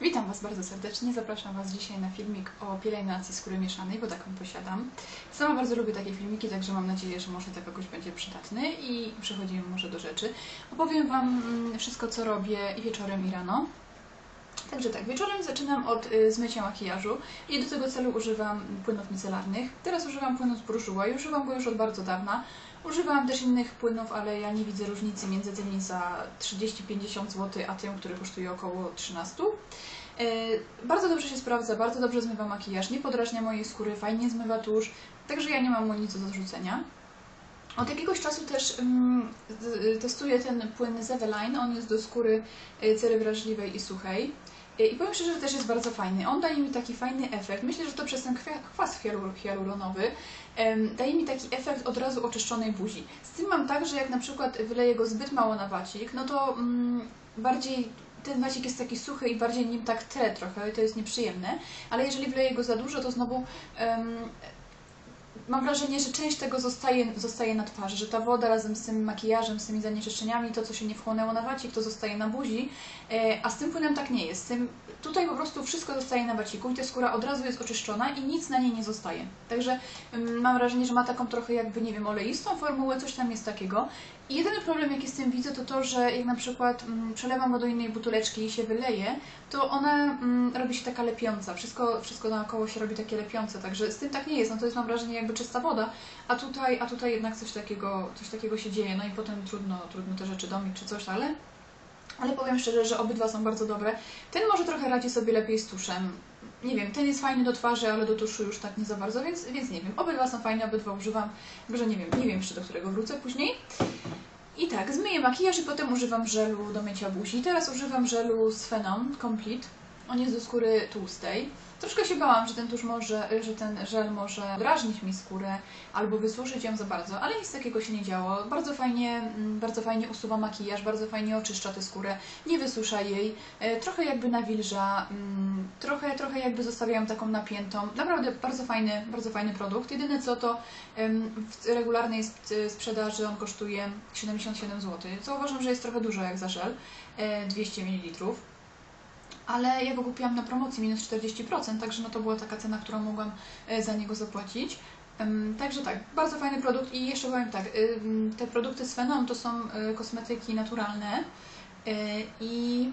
Witam Was bardzo serdecznie. Zapraszam Was dzisiaj na filmik o pielęgnacji skóry mieszanej, bo taką posiadam. Sama bardzo lubię takie filmiki, także mam nadzieję, że może dla kogoś będzie przydatny i przechodzimy może do rzeczy. Opowiem Wam mm, wszystko, co robię wieczorem, i rano. Także tak, wieczorem zaczynam od y, zmycia makijażu i do tego celu używam płynów micelarnych. Teraz używam płynu z Bourjois używam go już od bardzo dawna. Używałam też innych płynów, ale ja nie widzę różnicy między tymi za 30-50 zł, a tym, który kosztuje około 13. Yy, Bardzo dobrze się sprawdza, bardzo dobrze zmywa makijaż, nie podrażnia mojej skóry, fajnie zmywa tusz, także ja nie mam mu nic do zarzucenia. Od jakiegoś czasu też mm, testuję ten płyn Zeveline, on jest do skóry y, cery wrażliwej i suchej. Y, I powiem szczerze, że też jest bardzo fajny. On daje mi taki fajny efekt. Myślę, że to przez ten kwas hialur- hialuronowy daje mi taki efekt od razu oczyszczonej buzi. Z tym mam tak, że jak na przykład wyleję go zbyt mało na wacik, no to mm, bardziej ten wacik jest taki suchy i bardziej nim tak tre trochę i to jest nieprzyjemne. Ale jeżeli wleję go za dużo, to znowu em, mam wrażenie, że część tego zostaje, zostaje na twarzy, że ta woda razem z tym makijażem, z tymi zanieczyszczeniami, to co się nie wchłonęło na wacik, to zostaje na buzi, e, a z tym płynem tak nie jest. Z tym, tutaj po prostu wszystko zostaje na waciku i ta skóra od razu jest oczyszczona i nic na niej nie zostaje. Także mm, mam wrażenie, że ma taką trochę jakby, nie wiem, oleistą formułę, coś tam jest takiego. Jedyny problem, jaki z tym widzę, to to, że jak na przykład mm, przelewam go do innej buteleczki i się wyleje, to ona mm, robi się taka lepiąca. Wszystko, wszystko naokoło się robi takie lepiące, także z tym tak nie jest. No to jest mam wrażenie jakby czysta woda, a tutaj, a tutaj jednak coś takiego, coś takiego się dzieje. No i potem trudno, trudno te rzeczy domić czy coś, ale ale powiem szczerze, że obydwa są bardzo dobre. Ten może trochę radzi sobie lepiej z tuszem. Nie wiem, ten jest fajny do twarzy, ale do tuszu już tak nie za bardzo, więc, więc nie wiem. Obydwa są fajne, obydwa używam. Może nie wiem, nie wiem jeszcze do którego wrócę później. I tak, zmyję makijaż i potem używam żelu do mycia buzi. Teraz używam żelu z Phenom Complete. On jest do skóry tłustej. Troszkę się bałam, że ten tusz może, że ten żel może drażnić mi skórę albo wysuszyć ją za bardzo, ale nic takiego się nie działo. Bardzo fajnie, mm, bardzo fajnie usuwa makijaż, bardzo fajnie oczyszcza tę skórę, nie wysusza jej, e, trochę jakby nawilża, mm, trochę, trochę jakby zostawia ją taką napiętą. Naprawdę bardzo fajny, bardzo fajny produkt. Jedyne co to w regularnej sp- sprzedaży on kosztuje 77 zł, co uważam, że jest trochę dużo jak za żel, e, 200 ml. Ale ja go kupiłam na promocji minus 40%, także no to była taka cena, którą mogłam e, za niego zapłacić. Także tak, bardzo fajny produkt i jeszcze powiem tak, ym, te produkty z Fenom to są y, kosmetyki naturalne y, i,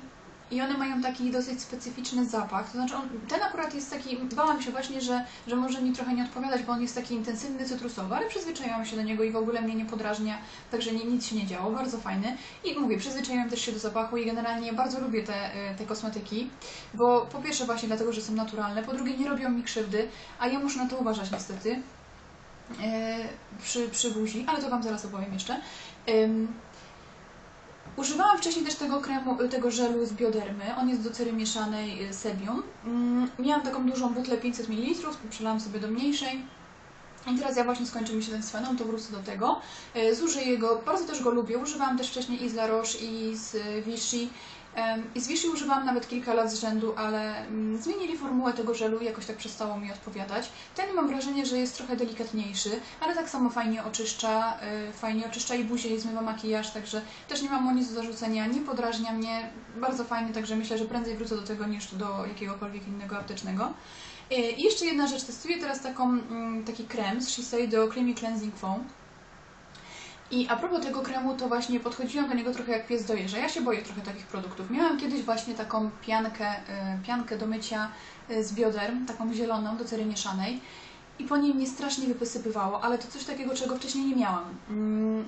i one mają taki dosyć specyficzny zapach. To znaczy on, ten akurat jest taki, bałam się właśnie, że, że może mi trochę nie odpowiadać, bo on jest taki intensywny, cytrusowy, ale przyzwyczaiłam się do niego i w ogóle mnie nie podrażnia, także nie, nic się nie działo, bardzo fajny. I mówię, przyzwyczaiłam też się do zapachu i generalnie bardzo lubię te, y, te kosmetyki, bo po pierwsze właśnie dlatego, że są naturalne, po drugie nie robią mi krzywdy, a ja muszę na to uważać niestety e, przy, przy buzi, ale to Wam zaraz opowiem jeszcze. Ym, Używałam wcześniej też tego kremu, tego żelu z biodermy. On jest do cery mieszanej y, Sebium. Ym, Miałam taką dużą butlę 500 ml, przelałam sobie do mniejszej. I teraz ja właśnie skończy mi się ten z to wrócę do tego. Y, Zużyję go, bardzo też go lubię. Używałam też wcześniej i z La Roche i z y, Vichy. I z Vichy używałam nawet kilka lat z rzędu, ale mm, zmienili formułę tego żelu jakoś tak przestało mi odpowiadać. Ten mam wrażenie, że jest trochę delikatniejszy, ale tak samo fajnie oczyszcza, y, fajnie oczyszcza i buzię i zmywa makijaż, także też nie mam mu nic do zarzucenia, nie podrażnia mnie, bardzo fajnie, także myślę, że prędzej wrócę do tego niż do jakiegokolwiek innego aptecznego. Y, I jeszcze jedna rzecz, testuję teraz taką, mm, taki krem z Shiseido Creamy Cleansing Foam. I a propos tego kremu, to właśnie podchodziłam do niego trochę jak pies do jeża. Ja się boję trochę takich produktów. Miałam kiedyś właśnie taką piankę, y, piankę do mycia y, z bioderm, taką zieloną do cery mieszanej i po niej mnie strasznie wyposypywało, ale to coś takiego, czego wcześniej nie miałam. Mm,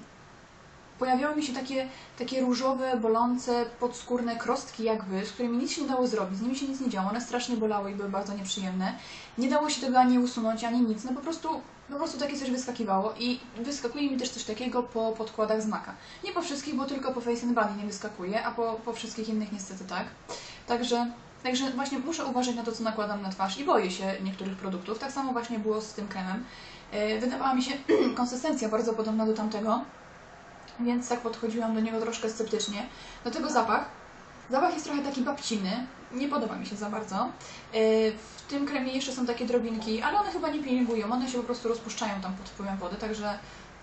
Pojawiały mi się takie, takie różowe, bolące, podskórne krostki jakby, z którymi nic się nie dało zrobić, z nimi się nic nie działo, one strasznie bolały i były bardzo nieprzyjemne. Nie dało się tego ani usunąć, ani nic, no po prostu, po prostu takie coś wyskakiwało i wyskakuje mi też coś takiego po podkładach z Maka. Nie po wszystkich, bo tylko po Face and Body nie wyskakuje, a po, po wszystkich innych niestety tak. Także, także właśnie muszę uważać na to, co nakładam na twarz i boję się niektórych produktów. Tak samo właśnie było z tym kremem. Yy, Wydawała mi się konsystencja bardzo podobna do tamtego, więc tak podchodziłam do niego troszkę sceptycznie. Do tego zapach. Zapach jest trochę taki babciny, nie podoba mi się za bardzo. Yy, W tym kremie jeszcze są takie drobinki, ale one chyba nie pielęgują, one się po prostu rozpuszczają tam pod wpływem wody, także,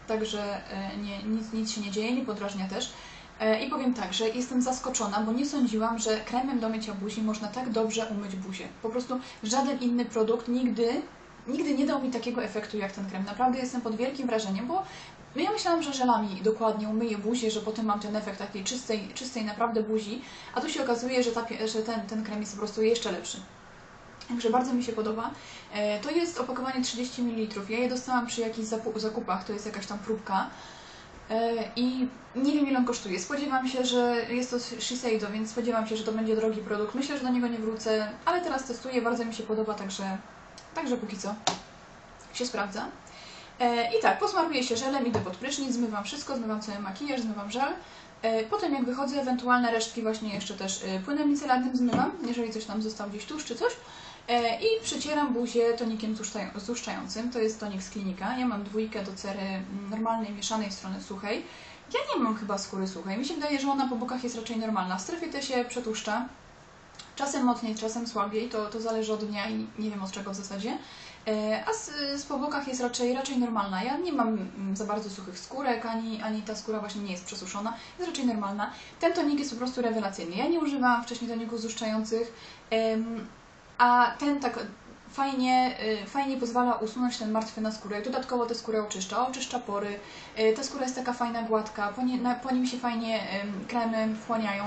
także yy, nie, nic, nic się nie dzieje, nie podrażnia też. E, I powiem tak, że jestem zaskoczona, bo nie sądziłam, że kremem do mycia buzi można tak dobrze umyć buzię. Po prostu żaden inny produkt nigdy, nigdy nie dał mi takiego efektu jak ten krem. Naprawdę jestem pod wielkim wrażeniem, bo no ja myślałam, że żelami dokładnie umyję buzię, że potem mam ten efekt takiej czystej, czystej naprawdę buzi, a tu się okazuje, że, ta, że ten, ten krem jest po prostu jeszcze lepszy. Także bardzo mi się podoba. E, To jest opakowanie 30 ml. Ja je dostałam przy jakichś zakupach, to jest jakaś tam próbka. E, I nie wiem ile on kosztuje. Spodziewam się, że jest to Shiseido, więc spodziewam się, że to będzie drogi produkt. Myślę, że do niego nie wrócę, ale teraz testuję, bardzo mi się podoba, także, także póki co się sprawdza. E, I tak, posmaruję się żelem, idę pod prysznic, zmywam wszystko, zmywam cały makijaż, zmywam żel. E, Potem jak wychodzę, ewentualne resztki właśnie jeszcze też e, płynem micelarnym zmywam, jeżeli coś tam został gdzieś tuż czy coś. I przecieram buzię tonikiem złuszczają- złuszczającym. To jest tonik z klinika. Ja mam dwójkę do cery mm, normalnej, mieszanej w stronę suchej. Ja nie mam chyba skóry suchej. Mi się wydaje, że ona po bokach jest raczej normalna. W strefie T się przetłuszcza. Czasem mocniej, czasem słabiej. To, to zależy od dnia i nie wiem od czego w zasadzie. E, A z, z po bokach jest raczej, raczej normalna. Ja nie mam mm, za bardzo suchych skórek, ani, ani ta skóra właśnie nie jest przesuszona. Jest raczej normalna. Ten tonik jest po prostu rewelacyjny. Ja nie używałam wcześniej toników złuszczających. a ten tak fajnie, y, fajnie pozwala usunąć ten martwy na skórę. Dodatkowo tę skórę oczyszcza, oczyszcza pory. Y, Ta skóra jest taka fajna, gładka, po, nie, po nim się fajnie kremy wchłaniają.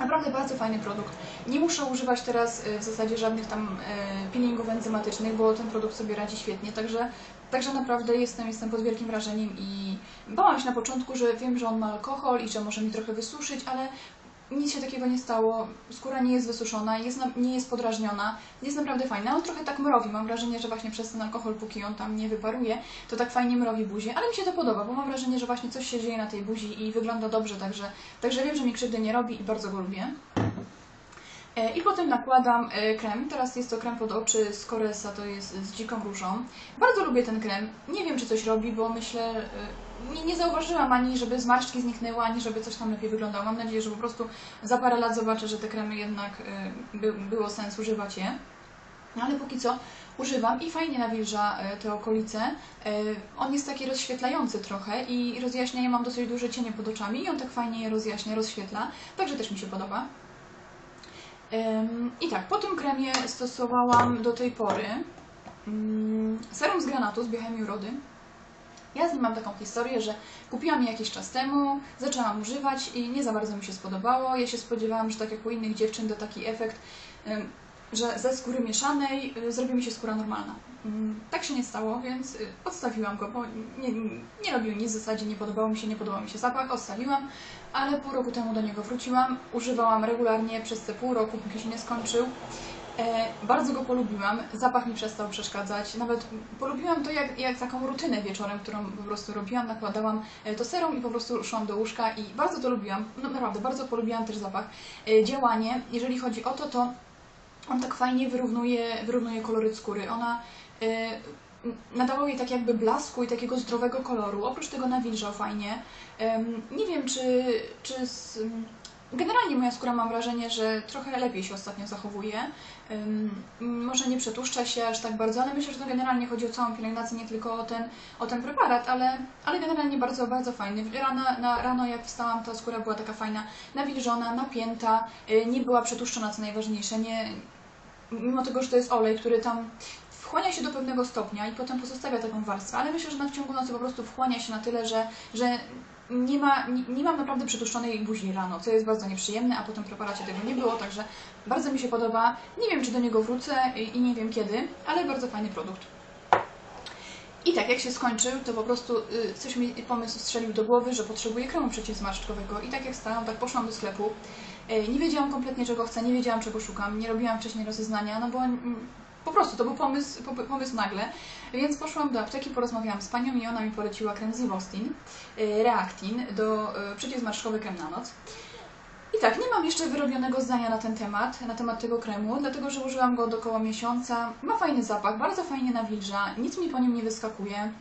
Naprawdę bardzo fajny produkt. Nie muszę używać teraz y, w zasadzie żadnych tam y, peelingów enzymatycznych, bo ten produkt sobie radzi świetnie, także, także naprawdę jestem, jestem pod wielkim wrażeniem i bałam się na początku, że wiem, że on ma alkohol i że może mi trochę wysuszyć, ale nic się takiego nie stało. Skóra nie jest wysuszona, jest na, nie jest podrażniona, jest naprawdę fajna. On trochę tak mrowi. Mam wrażenie, że właśnie przez ten alkohol, póki on tam nie wyparuje, to tak fajnie mrowi buzię, ale mi się to podoba, bo mam wrażenie, że właśnie coś się dzieje na tej buzi i wygląda dobrze, także, także wiem, że mi krzywdy nie robi i bardzo go lubię. E, I potem nakładam e, krem. Teraz jest to krem pod oczy z Coresa, to jest z dziką różą. Bardzo lubię ten krem. Nie wiem, czy coś robi, bo myślę, e, nie, nie zauważyłam ani, żeby zmarszczki zniknęły, ani żeby coś tam lepiej wyglądało. Mam nadzieję, że po prostu za parę lat zobaczę, że te kremy jednak e, by, było sens używać je. No ale póki co używam i fajnie nawilża e, te okolice. E, On jest taki rozświetlający trochę i rozjaśnia, ja mam dosyć duże cienie pod oczami i on tak fajnie je rozjaśnia, rozświetla, także też mi się podoba. I tak, po tym kremie stosowałam do tej pory serum z granatu z biochemii urody. Ja z nim mam taką historię, że kupiłam je jakiś czas temu, zaczęłam używać i nie za bardzo mi się spodobało. Ja się spodziewałam, że tak jak u innych dziewczyn, to taki efekt, że ze skóry mieszanej y, zrobi mi się skóra normalna. Ym, Tak się nie stało, więc y, odstawiłam go, bo nie, nie robił nic w zasadzie, nie podobało mi się, nie podobał mi się zapach, odstawiłam ale pół roku temu do niego wróciłam. Używałam regularnie przez te pół roku, póki się nie skończył. E, bardzo go polubiłam, zapach mi przestał przeszkadzać. Nawet polubiłam to jak, jak taką rutynę wieczorem, którą po prostu robiłam. Nakładałam e, to serum i po prostu szłam do łóżka i bardzo to lubiłam. No naprawdę, bardzo polubiłam też zapach. E, działanie, jeżeli chodzi o to, to on tak fajnie wyrównuje, wyrównuje kolory skóry. Ona nadawał jej tak jakby blasku i takiego zdrowego koloru. Oprócz tego nawilżał fajnie. Nie wiem, czy, czy z, generalnie moja skóra mam wrażenie, że trochę lepiej się ostatnio zachowuje. Może nie przetłuszcza się aż tak bardzo, ale myślę, że to generalnie chodzi o całą pielęgnację, nie tylko o ten, o ten preparat, ale, ale generalnie bardzo, bardzo fajny. Rano, na, rano jak wstałam, ta skóra była taka fajna, nawilżona, napięta, y, nie była przetłuszczona, co najważniejsze, nie, mimo tego, że to jest olej, który tam wchłania się do pewnego stopnia i potem pozostawia taką warstwę, ale myślę, że na w ciągu nocy po prostu wchłania się na tyle, że, że nie, ma, nie, nie mam naprawdę przetłuszczonej buzi rano, co jest bardzo nieprzyjemne, a po tym preparacie tego nie było, także bardzo mi się podoba. Nie wiem, czy do niego wrócę i, i nie wiem kiedy, ale bardzo fajny produkt. I tak, jak się skończył, to po prostu y, coś mi pomysł strzelił do głowy, że potrzebuję kremu przeciwzmarszczkowego. I tak jak stałam, tak poszłam do sklepu. Y, nie wiedziałam kompletnie, czego chcę, nie wiedziałam, czego szukam, nie robiłam wcześniej rozeznania, no bo mm, po prostu to był pomysł, po- pomysł nagle. Więc poszłam do apteki, porozmawiałam z panią i ona mi poleciła krem Zivostin, y, Reactin, do y, przeciwzmarszczkowy krem na noc. I tak, nie mam jeszcze wyrobionego zdania na ten temat, na temat tego kremu, dlatego że użyłam go do około miesiąca. Ma fajny zapach, bardzo fajnie nawilża, nic mi po nim nie wyskakuje.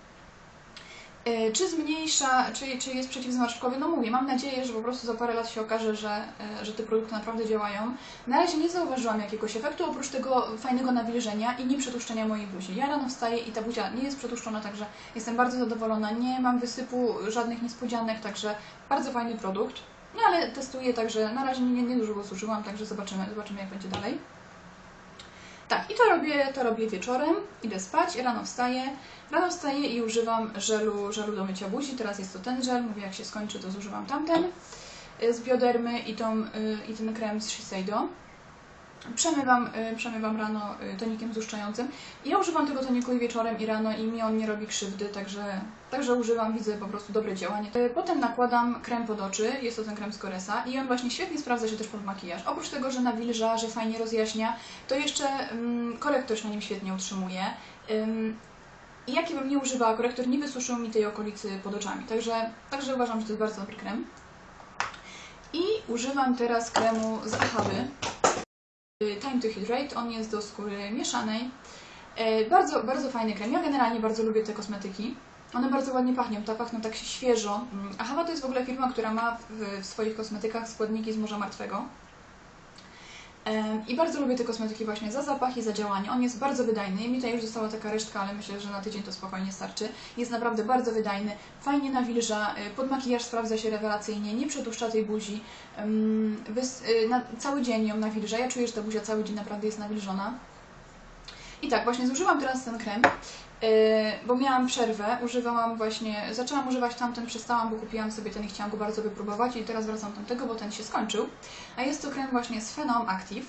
E, Czy zmniejsza, czy, czy jest przeciwzmarszczkowy? No mówię, mam nadzieję, że po prostu za parę lat się okaże, że, e, że te produkty naprawdę działają. Na razie nie zauważyłam jakiegoś efektu, oprócz tego fajnego nawilżenia i nieprzetłuszczenia mojej buzi. Ja rano wstaję i ta buzia nie jest przetłuszczona, także jestem bardzo zadowolona. Nie mam wysypu, żadnych niespodzianek, także bardzo fajny produkt. No ale testuję, także na razie nie, nie dużo go zużyłam, także zobaczymy, zobaczymy jak będzie dalej. Tak, i to robię, to robię wieczorem, idę spać, rano wstaję. Rano wstaję i używam żelu, żelu do mycia buzi. Teraz jest to ten żel, mówię jak się skończy, to zużywam tamten y, z biodermy i, tą, y, i ten krem z Shiseido. Przemywam, y, przemywam rano y, tonikiem złuszczającym. Ja używam tego toniku i wieczorem i rano i mi on nie robi krzywdy, także, także używam, widzę po prostu dobre działanie. Y, Potem nakładam krem pod oczy, jest to ten krem z Coresa i on właśnie świetnie sprawdza się też pod makijaż. Oprócz tego, że nawilża, że fajnie rozjaśnia, to jeszcze mm, korektor się na nim świetnie utrzymuje. Ym, I jaki bym nie używała, korektor nie wysuszył mi tej okolicy pod oczami, także, także uważam, że to jest bardzo dobry krem. I używam teraz kremu z Ahawy. Y, Time to Hydrate, on jest do skóry mieszanej. E, Bardzo, bardzo fajny krem. Ja generalnie bardzo lubię te kosmetyki. One bardzo ładnie pachną, ta pachną tak świeżo. Mm, A Hawa to jest w ogóle firma, która ma w swoich kosmetykach składniki z Morza Martwego. I bardzo lubię te kosmetyki właśnie za zapach i za działanie. On jest bardzo wydajny. Mi tutaj już została taka resztka, ale myślę, że na tydzień to spokojnie starczy. Jest naprawdę bardzo wydajny, fajnie nawilża, y, pod makijaż sprawdza się rewelacyjnie, nie przetłuszcza tej buzi. Y, cały dzień ją nawilża. Ja czuję, że ta buzia cały dzień naprawdę jest nawilżona. I tak, właśnie zużyłam teraz ten krem, bo miałam przerwę, używałam właśnie, zaczęłam używać tamten, przestałam, bo kupiłam sobie ten i chciałam go bardzo wypróbować i teraz wracam do tamtego, bo ten się skończył. A jest to krem właśnie z Phenom Active.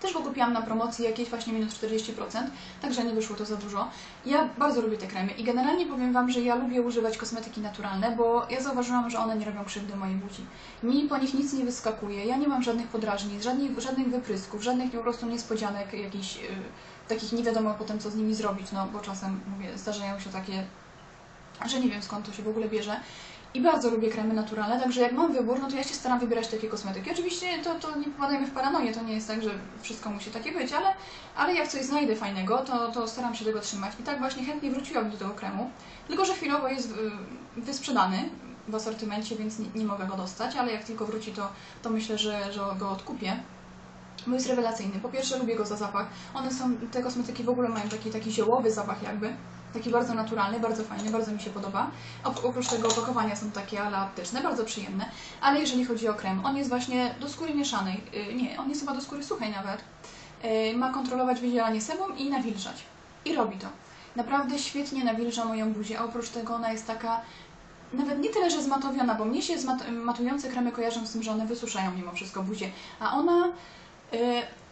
Też go kupiłam na promocji jakieś właśnie minus 40%, także nie wyszło to za dużo. Ja bardzo lubię te kremy i generalnie powiem Wam, że ja lubię używać kosmetyki naturalne, bo ja zauważyłam, że one nie robią krzywdy mojej buzi. Mi po nich nic nie wyskakuje, ja nie mam żadnych podrażnic, żadnych, żadnych wyprysków, żadnych po prostu niespodzianek jakichś yy, takich nie wiadomo potem co z nimi zrobić, no bo czasem mówię, zdarzają się takie, że nie wiem skąd to się w ogóle bierze. I bardzo lubię kremy naturalne, także jak mam wybór, no to ja się staram wybierać takie kosmetyki. Oczywiście to, to nie popadajmy w paranoję, to nie jest tak, że wszystko musi takie być, ale, ale jak coś znajdę fajnego, to, to staram się tego trzymać. I tak właśnie chętnie wróciłam do tego kremu, tylko że chwilowo jest y, wysprzedany w asortymencie, więc nie, nie mogę go dostać, ale jak tylko wróci, to, to myślę, że, że go odkupię. Bo jest rewelacyjny. Po pierwsze lubię go za zapach. One są, te kosmetyki w ogóle mają taki, taki ziołowy zapach jakby. Taki bardzo naturalny, bardzo fajny, bardzo mi się podoba. Op- oprócz tego opakowania są takie ale apteczne, bardzo przyjemne. Ale jeżeli chodzi o krem, on jest właśnie do skóry mieszanej. Yy, nie, on jest chyba do skóry suchej nawet. Yy, ma kontrolować wydzielanie sebum i nawilżać. I robi to. Naprawdę świetnie nawilża moją buzię, a oprócz tego ona jest taka nawet nie tyle, że zmatowiona, bo mnie się zmat- matujące kremy kojarzą z tym, że one wysuszają mimo wszystko buzię, a ona Y,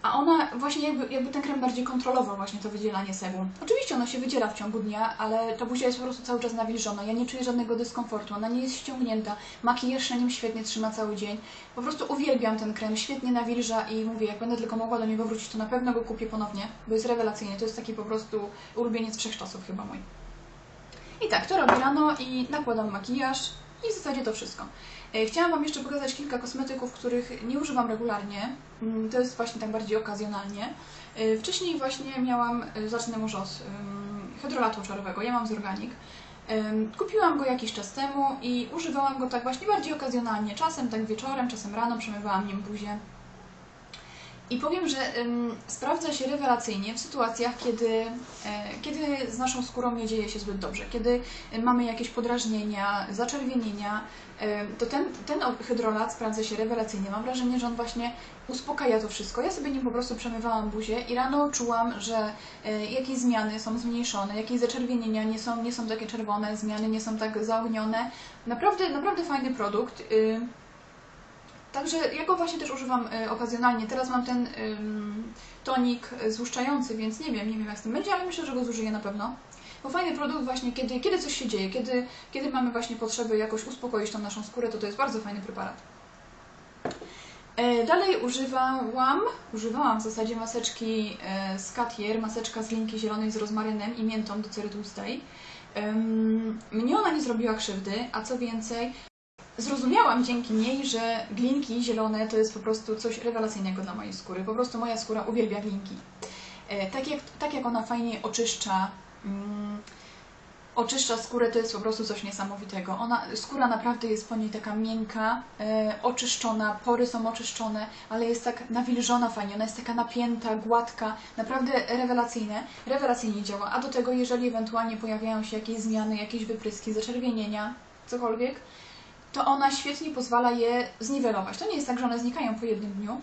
A ona właśnie jakby, jakby ten krem bardziej kontrolował właśnie to wydzielanie sebum. Oczywiście ono się wydziela w ciągu dnia, ale ta buzia jest po prostu cały czas nawilżona. Ja nie czuję żadnego dyskomfortu, ona nie jest ściągnięta. Makijaż na nim świetnie trzyma cały dzień. Po prostu uwielbiam ten krem, świetnie nawilża i mówię, jak będę tylko mogła do niego wrócić, to na pewno go kupię ponownie, bo jest rewelacyjny. To jest taki po prostu ulubieniec wszechczasów chyba mój. I tak, to robię rano i nakładam makijaż i w zasadzie to wszystko. E, Chciałam Wam jeszcze pokazać kilka kosmetyków, których nie używam regularnie. Mm, To jest właśnie tak bardziej okazjonalnie. E, Wcześniej właśnie miałam, e, zacznę może od hydrolatu czarowego, ja mam z Organic. Kupiłam go jakiś czas temu i używałam go tak właśnie bardziej okazjonalnie. Czasem tak wieczorem, czasem rano przemywałam nim buzię. I powiem, że ym, sprawdza się rewelacyjnie w sytuacjach, kiedy, e, kiedy z naszą skórą nie dzieje się zbyt dobrze, kiedy e, mamy jakieś podrażnienia, zaczerwienienia, e, to ten, ten hydrolat sprawdza się rewelacyjnie. Mam wrażenie, że on właśnie uspokaja to wszystko. Ja sobie nim po prostu przemywałam buzię i rano czułam, że e, jakieś zmiany są zmniejszone, jakieś zaczerwienienia nie są, nie są takie czerwone, zmiany nie są tak zaognione. Naprawdę, naprawdę fajny produkt. Y, Także ja go właśnie też używam y, okazjonalnie. Teraz mam ten ym, tonik y, złuszczający, więc nie wiem, nie wiem jak z tym będzie, ale myślę, że go zużyję na pewno. Bo fajny produkt właśnie, kiedy, kiedy coś się dzieje, kiedy, kiedy mamy właśnie potrzeby jakoś uspokoić tą naszą skórę, to to jest bardzo fajny preparat. E, Dalej używałam, używałam w zasadzie maseczki e, z Cartier, maseczka z linki zielonej z rozmarynem i miętą do cery tłustej. Mnie ona nie zrobiła krzywdy, a co więcej, zrozumiałam dzięki niej, że glinki zielone to jest po prostu coś rewelacyjnego dla mojej skóry. Po prostu moja skóra uwielbia glinki. E, Tak jak, tak jak ona fajnie oczyszcza, mm, oczyszcza skórę, to jest po prostu coś niesamowitego. Ona, skóra naprawdę jest po niej taka miękka, e, oczyszczona, pory są oczyszczone, ale jest tak nawilżona fajnie, ona jest taka napięta, gładka, naprawdę rewelacyjne, rewelacyjnie działa. A do tego, jeżeli ewentualnie pojawiają się jakieś zmiany, jakieś wypryski, zaczerwienienia, cokolwiek, to ona świetnie pozwala je zniwelować. To nie jest tak, że one znikają po jednym dniu,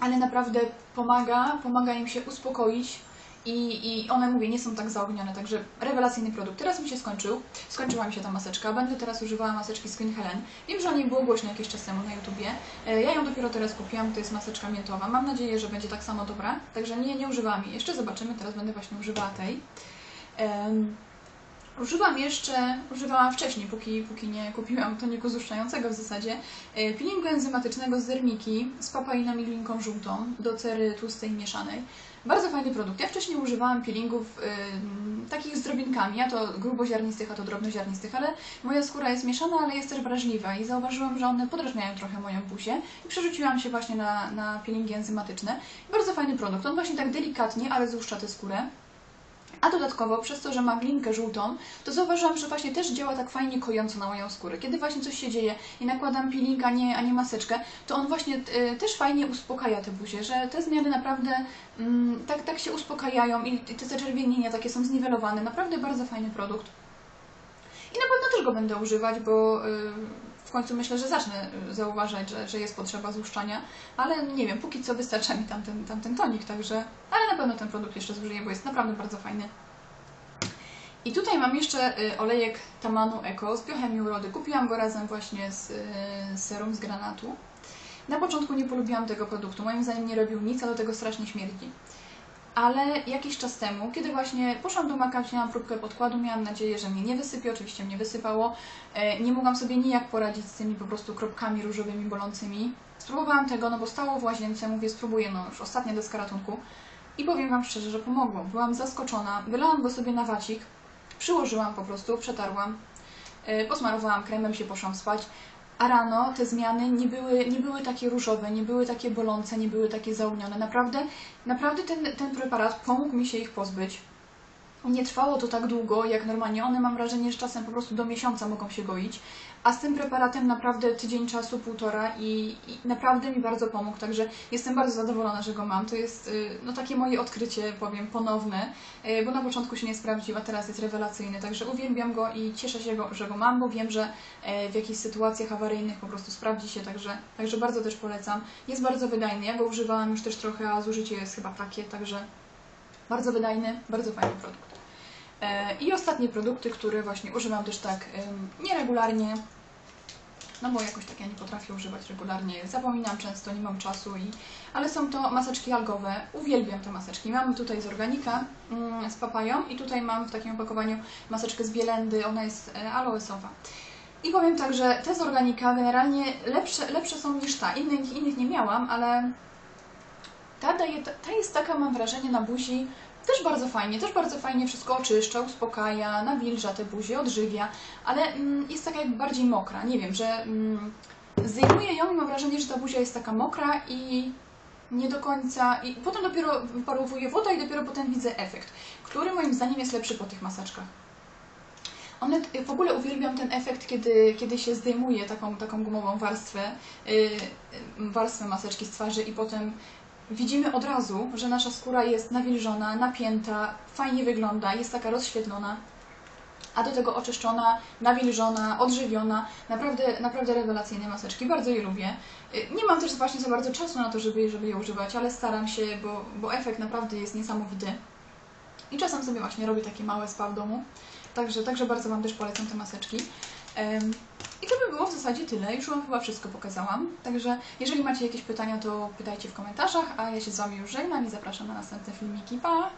ale naprawdę pomaga, pomaga im się uspokoić i, i one, mówię, nie są tak zaognione, także rewelacyjny produkt. Teraz mi się skończył, skończyła mi się ta maseczka, będę teraz używała maseczki Skin Helen. Wiem, że o niej było głośno jakiś czas temu na YouTubie. E, Ja ją dopiero teraz kupiłam, to jest maseczka miętowa. Mam nadzieję, że będzie tak samo dobra, także nie, nie używałam jej. Jeszcze zobaczymy, teraz będę właśnie używała tej. Em, Używam jeszcze, używałam wcześniej, póki, póki nie kupiłam toniku złuszczającego w zasadzie, e, peelingu enzymatycznego z dermiki z papainą i żółtą do cery tłustej mieszanej. Bardzo fajny produkt. Ja wcześniej używałam peelingów y, takich z drobinkami, a to gruboziarnistych, a to drobnoziarnistych, ale moja skóra jest mieszana, ale jest też wrażliwa i zauważyłam, że one podrażniają trochę moją buzię i przerzuciłam się właśnie na, na peelingi enzymatyczne. Bardzo fajny produkt. On właśnie tak delikatnie, ale złuszcza tę skórę. A dodatkowo, przez to, że ma glinkę żółtą, to zauważyłam, że właśnie też działa tak fajnie kojąco na moją skórę. Kiedy właśnie coś się dzieje i nakładam peeling, a nie, a nie maseczkę, to on właśnie y, też fajnie uspokaja te buzie, że te zmiany naprawdę mm, tak, tak się uspokajają i, i te zaczerwienienia takie są zniwelowane. Naprawdę bardzo fajny produkt. I na pewno też go będę używać, bo y, w końcu myślę, że zacznę y, zauważać, że, że jest potrzeba złuszczania, ale nie wiem, póki co wystarcza mi tamten, tamten tonik, także, ale na pewno ten produkt jeszcze zużyję, bo jest naprawdę bardzo fajny. I tutaj mam jeszcze y, olejek Tamanu Eco z biochemii urody. Kupiłam go razem właśnie z, y, z serum z granatu. Na początku nie polubiłam tego produktu, moim zdaniem nie robił nic, a do tego strasznie śmierdzi. Ale jakiś czas temu, kiedy właśnie poszłam do Maka, wzięłam próbkę podkładu, miałam nadzieję, że mnie nie wysypie, oczywiście mnie wysypało. E, Nie mogłam sobie nijak poradzić z tymi po prostu kropkami różowymi bolącymi. Spróbowałam tego, no bo stało w łazience, mówię spróbuję, no już ostatnia deska ratunku. I powiem Wam szczerze, że pomogło. Byłam zaskoczona, wylałam go sobie na wacik, przyłożyłam po prostu, przetarłam, e, posmarowałam kremem, się poszłam spać. A rano te zmiany nie były, nie były takie różowe, nie były takie bolące, nie były takie zaognione. Naprawdę, naprawdę ten, ten preparat pomógł mi się ich pozbyć. Nie trwało to tak długo, jak normalnie. One mam wrażenie, że czasem po prostu do miesiąca mogą się goić. A z tym preparatem naprawdę tydzień czasu, półtora i, i naprawdę mi bardzo pomógł. Także jestem bardzo zadowolona, że go mam. To jest y, no, takie moje odkrycie, powiem, ponowne, y, bo na początku się nie sprawdził, a teraz jest rewelacyjny. Także uwielbiam go i cieszę się, go, że go mam, bo wiem, że e, w jakichś sytuacjach awaryjnych po prostu sprawdzi się. Także, także bardzo też polecam. Jest bardzo wydajny. Ja go używałam już też trochę, a zużycie jest chyba takie, także bardzo wydajny, bardzo fajny produkt. E, I ostatnie produkty, które właśnie używam też tak nieregularnie, no bo jakoś tak ja nie potrafię używać regularnie, zapominam często, nie mam czasu, i, ale są to maseczki algowe. Uwielbiam te maseczki. Mam tutaj z Organika mm, z papają i tutaj mam w takim opakowaniu maseczkę z Bielendy, ona jest e, aloesowa. I powiem tak, że te z Organika generalnie lepsze, lepsze są niż ta. Innych, innych nie miałam, ale ta, daje, ta jest taka, mam wrażenie, na buzi też bardzo fajnie, też bardzo fajnie wszystko oczyszcza, uspokaja, nawilża te buzie, odżywia, ale mm, jest taka jakby bardziej mokra. Nie wiem, że mm, zdejmuję ją i mam wrażenie, że ta buzia jest taka mokra i nie do końca. I potem dopiero wyparowuje woda i dopiero potem widzę efekt, który moim zdaniem jest lepszy po tych maseczkach. One, w ogóle uwielbiam ten efekt, kiedy, kiedy się zdejmuje taką, taką gumową warstwę, yy, warstwę maseczki z twarzy i potem widzimy od razu, że nasza skóra jest nawilżona, napięta, fajnie wygląda, jest taka rozświetlona, a do tego oczyszczona, nawilżona, odżywiona. Naprawdę, naprawdę rewelacyjne maseczki, bardzo je lubię. Y, Nie mam też właśnie za bardzo czasu na to, żeby, żeby je używać, ale staram się, bo, bo efekt naprawdę jest niesamowity. I czasem sobie właśnie robię takie małe spa w domu, także, także bardzo Wam też polecam te maseczki. I to by było w zasadzie tyle. Już Wam chyba wszystko pokazałam. Także jeżeli macie jakieś pytania, to pytajcie w komentarzach, a ja się z Wami już żegnam i zapraszam na następne filmiki. Pa!